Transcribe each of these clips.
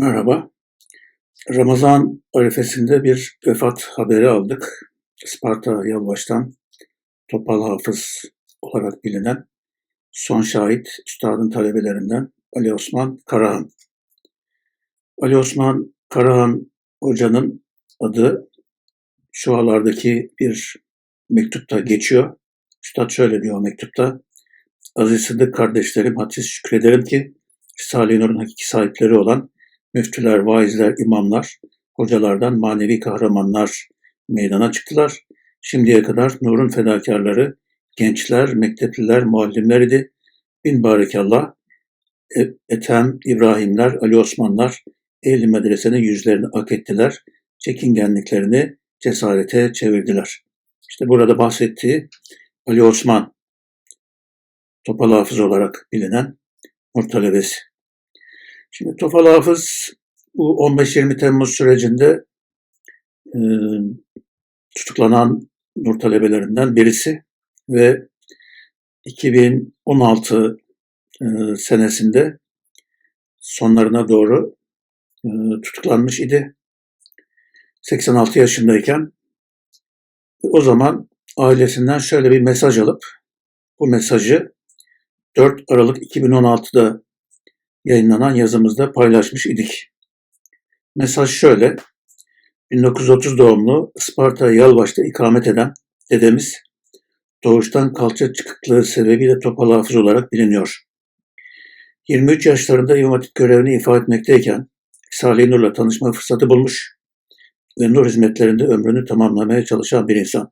Merhaba. Ramazan arifesinde bir vefat haberi aldık. Isparta Yalvaç'tan Topal Hafız olarak bilinen son şahit üstadın talebelerinden Ali Osman Karahan. Ali Osman Karahan hocanın adı şualardaki bir mektupta geçiyor. Üstad şöyle diyor mektupta. Aziz Sıddık kardeşlerim, hadsiz şükrederim ki Risale-i Nur'un hakiki sahipleri olan müftüler, vaizler, imamlar, hocalardan manevi kahramanlar meydana çıktılar. Şimdiye kadar nurun fedakarları, gençler, mektepliler, muallimler idi. Bin barekallah, E- Ethem, İbrahimler, Ali Osmanlar, ehli medresenin yüzlerini ak ettiler, çekingenliklerini cesarete çevirdiler. İşte burada bahsettiği Ali Osman, Topal Hafız olarak bilinen Nur talebesi. Şimdi Topal Hafız bu 15-20 Temmuz sürecinde e, tutuklanan Nur talebelerinden birisi ve 2016 e, senesinde sonlarına doğru e, tutuklanmış idi. 86 yaşındayken o zaman ailesinden şöyle bir mesaj alıp bu mesajı 4 Aralık 2016'da yayınlanan yazımızda paylaşmış idik. Mesaj şöyle. 1930 doğumlu Isparta Yalvaç'ta ikamet eden dedemiz doğuştan kalça çıkıklığı sebebiyle topal hafız olarak biliniyor. 23 yaşlarında Hatip görevini ifa etmekteyken Salih Nur'la tanışma fırsatı bulmuş ve Nur hizmetlerinde ömrünü tamamlamaya çalışan bir insan.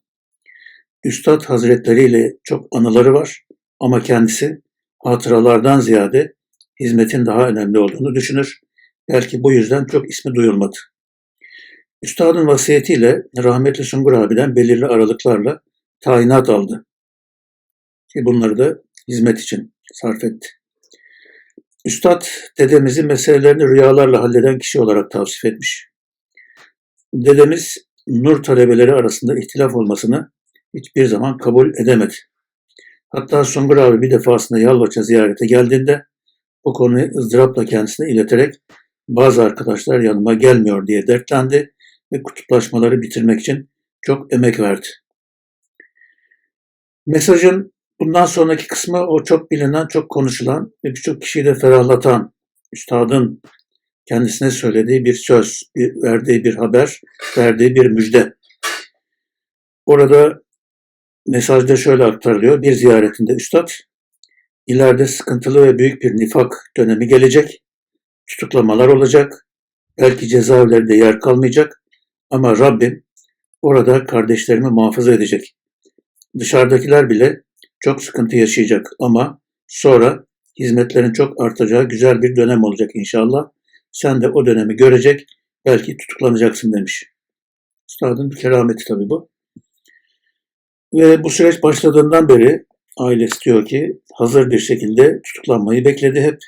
Üstad Hazretleri ile çok anıları var ama kendisi hatıralardan ziyade hizmetin daha önemli olduğunu düşünür. Belki bu yüzden çok ismi duyulmadı. Üstadın vasiyetiyle rahmetli Sungur abiden belirli aralıklarla tayinat aldı. Ki bunları da hizmet için sarf etti. Üstad dedemizi meselelerini rüyalarla halleden kişi olarak tavsif etmiş. Dedemiz nur talebeleri arasında ihtilaf olmasını hiçbir zaman kabul edemedi. Hatta Sungur abi bir defasında Yalvaç'a ziyarete geldiğinde bu konuyu ızdırapla kendisine ileterek bazı arkadaşlar yanıma gelmiyor diye dertlendi ve kutuplaşmaları bitirmek için çok emek verdi. Mesajın bundan sonraki kısmı o çok bilinen, çok konuşulan ve birçok kişiyi de ferahlatan üstadın kendisine söylediği bir söz, bir, verdiği bir haber, verdiği bir müjde. Orada mesajda şöyle aktarılıyor. Bir ziyaretinde üstad, ileride sıkıntılı ve büyük bir nifak dönemi gelecek. Tutuklamalar olacak. Belki cezaevlerinde yer kalmayacak. Ama Rabbim orada kardeşlerimi muhafaza edecek. Dışarıdakiler bile çok sıkıntı yaşayacak ama sonra hizmetlerin çok artacağı güzel bir dönem olacak inşallah. Sen de o dönemi görecek, belki tutuklanacaksın demiş. Üstadın kerameti tabii bu. Ve bu süreç başladığından beri ailesi diyor ki hazır bir şekilde tutuklanmayı bekledi hep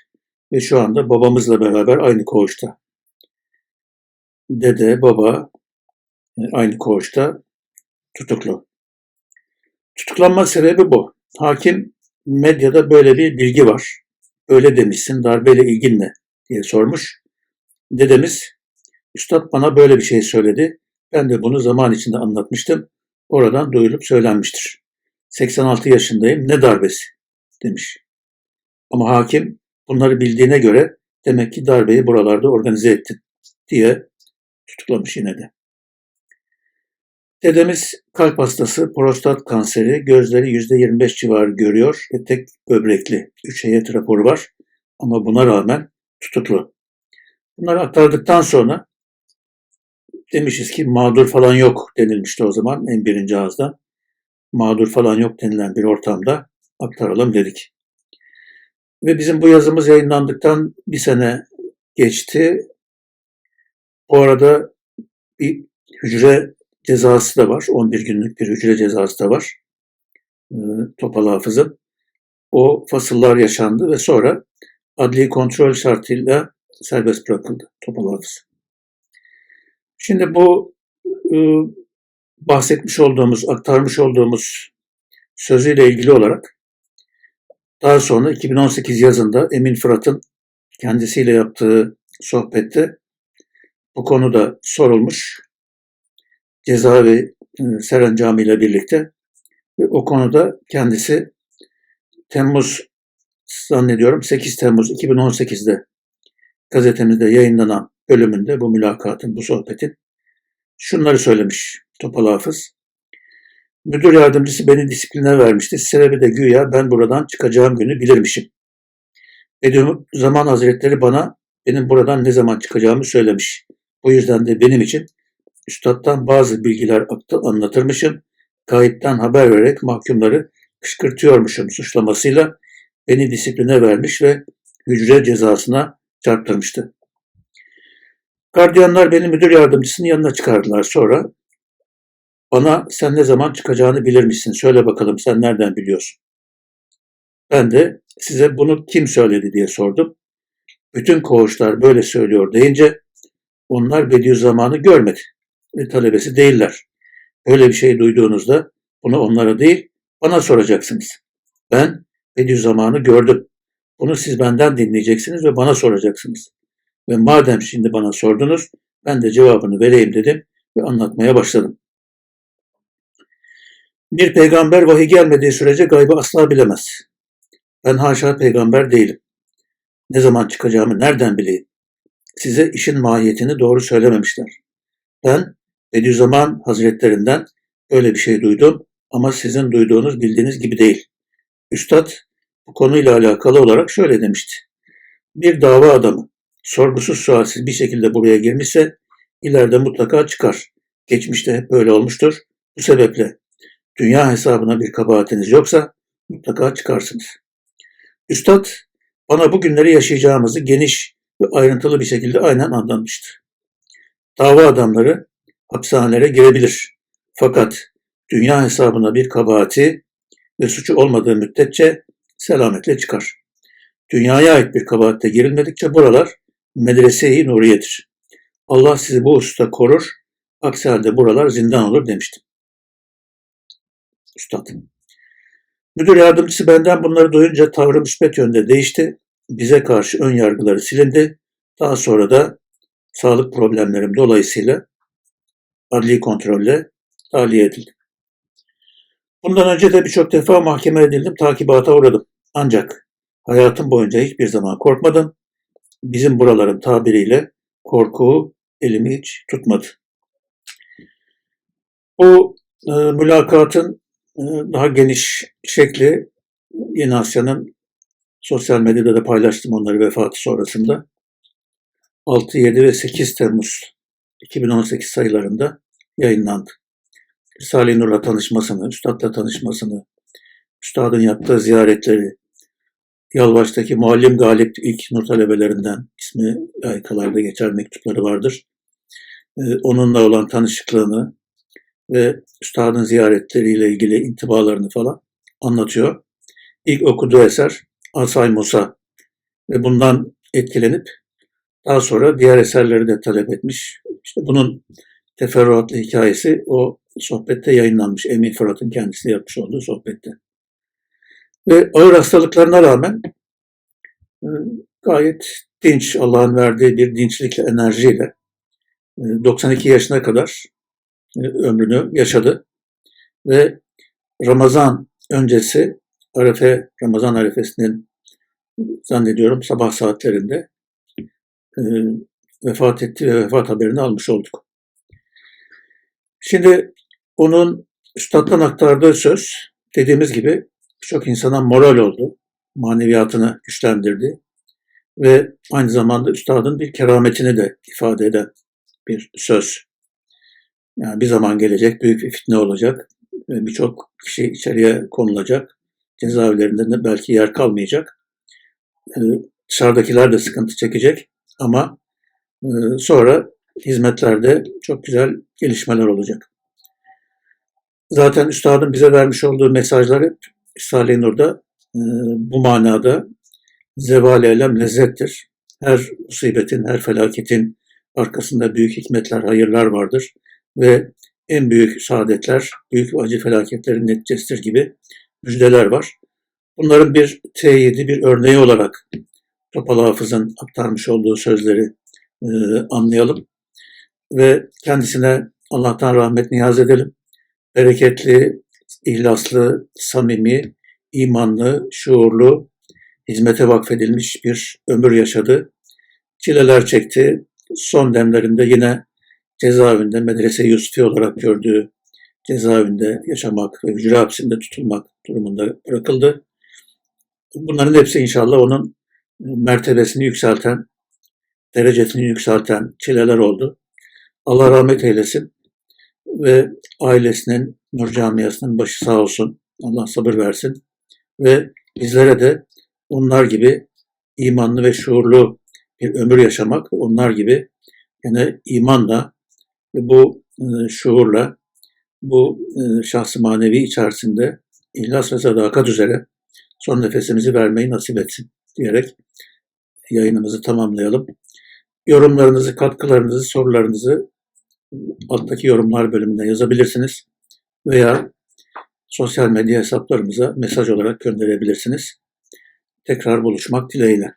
ve şu anda babamızla beraber aynı koğuşta. Dede, baba e, aynı koğuşta tutuklu. Tutuklanma sebebi bu. Hakim medyada böyle bir bilgi var. Öyle demişsin darbeyle ilgin ne diye sormuş. Dedemiz, Üstad bana böyle bir şey söyledi. Ben de bunu zaman içinde anlatmıştım. Oradan duyulup söylenmiştir. 86 yaşındayım ne darbesi demiş. Ama hakim bunları bildiğine göre demek ki darbeyi buralarda organize ettin diye tutuklamış yine de. Dedemiz kalp hastası, prostat kanseri, gözleri %25 civarı görüyor ve tek böbrekli. Üç heyet raporu var ama buna rağmen tutuklu. Bunları aktardıktan sonra demişiz ki mağdur falan yok denilmişti o zaman en birinci ağızdan. Mağdur falan yok denilen bir ortamda aktaralım dedik. Ve bizim bu yazımız yayınlandıktan bir sene geçti. Bu arada bir hücre cezası da var. 11 günlük bir hücre cezası da var. E, Topal Hafız'ın. O fasıllar yaşandı ve sonra adli kontrol şartıyla serbest bırakıldı Topal Hafız. Şimdi bu e, bahsetmiş olduğumuz, aktarmış olduğumuz sözüyle ilgili olarak daha sonra 2018 yazında Emin Fırat'ın kendisiyle yaptığı sohbette bu konuda sorulmuş. Cezaevi e, Seren Cami ile birlikte ve o konuda kendisi Temmuz zannediyorum 8 Temmuz 2018'de gazetemizde yayınlanan bölümünde bu mülakatın, bu sohbetin şunları söylemiş Topal Hafız. Müdür yardımcısı beni disipline vermişti. Sebebi de güya ben buradan çıkacağım günü bilirmişim. Bediüzzaman Hazretleri bana benim buradan ne zaman çıkacağımı söylemiş. Bu yüzden de benim için üstadtan bazı bilgiler anlatırmışım. Kayıptan haber vererek mahkumları kışkırtıyormuşum suçlamasıyla beni disipline vermiş ve hücre cezasına çarptırmıştı. Gardiyanlar beni müdür yardımcısının yanına çıkardılar sonra. Bana sen ne zaman çıkacağını bilir misin? Söyle bakalım sen nereden biliyorsun? Ben de size bunu kim söyledi diye sordum. Bütün koğuşlar böyle söylüyor deyince onlar Bediüzzaman'ı görmedi ve talebesi değiller. Öyle bir şey duyduğunuzda bunu onlara değil bana soracaksınız. Ben Bediüzzaman'ı gördüm. Bunu siz benden dinleyeceksiniz ve bana soracaksınız. Ve madem şimdi bana sordunuz, ben de cevabını vereyim dedim ve anlatmaya başladım. Bir peygamber vahiy gelmediği sürece gaybı asla bilemez. Ben haşa peygamber değilim. Ne zaman çıkacağımı nereden bileyim? Size işin mahiyetini doğru söylememişler. Ben Bediüzzaman Hazretlerinden öyle bir şey duydum ama sizin duyduğunuz bildiğiniz gibi değil. Üstad bu konuyla alakalı olarak şöyle demişti. Bir dava adamı sorgusuz sualsiz bir şekilde buraya girmişse ileride mutlaka çıkar. Geçmişte hep böyle olmuştur. Bu sebeple dünya hesabına bir kabahatiniz yoksa mutlaka çıkarsınız. Üstad bana bu günleri yaşayacağımızı geniş ve ayrıntılı bir şekilde aynen anlatmıştı. Dava adamları hapishanelere girebilir. Fakat dünya hesabına bir kabahati ve suçu olmadığı müddetçe selametle çıkar. Dünyaya ait bir kabahatte girilmedikçe buralar medrese-i nuriyedir. Allah sizi bu hususta korur, aksi halde buralar zindan olur demiştim. Üstad. Müdür yardımcısı benden bunları duyunca tavrı müspet yönde değişti. Bize karşı ön yargıları silindi. Daha sonra da sağlık problemlerim dolayısıyla adli kontrolle tahliye edildim. Bundan önce de birçok defa mahkeme edildim, takibata uğradım. Ancak hayatım boyunca hiçbir zaman korkmadım. Bizim buraların tabiriyle korku elimi hiç tutmadı. Bu e, mülakatın daha geniş şekli Yeni Asya'nın sosyal medyada da paylaştım onları vefatı sonrasında. 6, 7 ve 8 Temmuz 2018 sayılarında yayınlandı. Salih Nur'la tanışmasını, Üstad'la tanışmasını, Üstad'ın yaptığı ziyaretleri, Yalvaç'taki Muallim Galip ilk Nur talebelerinden ismi aykalarda geçer mektupları vardır. Ee, onunla olan tanışıklığını ve Üstad'ın ziyaretleriyle ilgili intibalarını falan anlatıyor. İlk okuduğu eser Asay Musa ve bundan etkilenip daha sonra diğer eserleri de talep etmiş. İşte bunun teferruatlı hikayesi o sohbette yayınlanmış. Emin Fırat'ın kendisi yapmış olduğu sohbette. Ve ağır hastalıklarına rağmen e, gayet dinç, Allah'ın verdiği bir dinçlikle, enerjiyle 92 e, yaşına kadar ömrünü yaşadı. Ve Ramazan öncesi Arefe, Ramazan Arefesi'nin zannediyorum sabah saatlerinde vefat etti ve vefat haberini almış olduk. Şimdi onun üstaddan aktardığı söz dediğimiz gibi birçok insana moral oldu. Maneviyatını güçlendirdi. Ve aynı zamanda üstadın bir kerametini de ifade eden bir söz. Yani bir zaman gelecek, büyük bir fitne olacak. Birçok kişi içeriye konulacak. Cezaevlerinde de belki yer kalmayacak. Ee, dışarıdakiler de sıkıntı çekecek. Ama e, sonra hizmetlerde çok güzel gelişmeler olacak. Zaten Üstad'ın bize vermiş olduğu mesajlar hep Risale-i Nur'da e, bu manada zeval elem lezzettir. Her musibetin, her felaketin arkasında büyük hikmetler, hayırlar vardır ve en büyük saadetler, büyük acı felaketlerin neticesidir gibi müjdeler var. Bunların bir teyidi, bir örneği olarak Topal Hafız'ın aktarmış olduğu sözleri e, anlayalım ve kendisine Allah'tan rahmet niyaz edelim. Bereketli, ihlaslı, samimi, imanlı, şuurlu, hizmete vakfedilmiş bir ömür yaşadı. Çileler çekti. Son demlerinde yine cezaevinde medrese Yusufi olarak gördüğü cezaevinde yaşamak ve hücre hapsinde tutulmak durumunda bırakıldı. Bunların hepsi inşallah onun mertebesini yükselten, derecesini yükselten çileler oldu. Allah rahmet eylesin ve ailesinin, Nur Camiası'nın başı sağ olsun. Allah sabır versin. Ve bizlere de onlar gibi imanlı ve şuurlu bir ömür yaşamak, onlar gibi yani imanla bu e, şuurla, bu e, şahsı manevi içerisinde ihlas ve sadakat üzere son nefesimizi vermeyi nasip etsin diyerek yayınımızı tamamlayalım. Yorumlarınızı, katkılarınızı, sorularınızı alttaki yorumlar bölümünde yazabilirsiniz veya sosyal medya hesaplarımıza mesaj olarak gönderebilirsiniz. Tekrar buluşmak dileğiyle.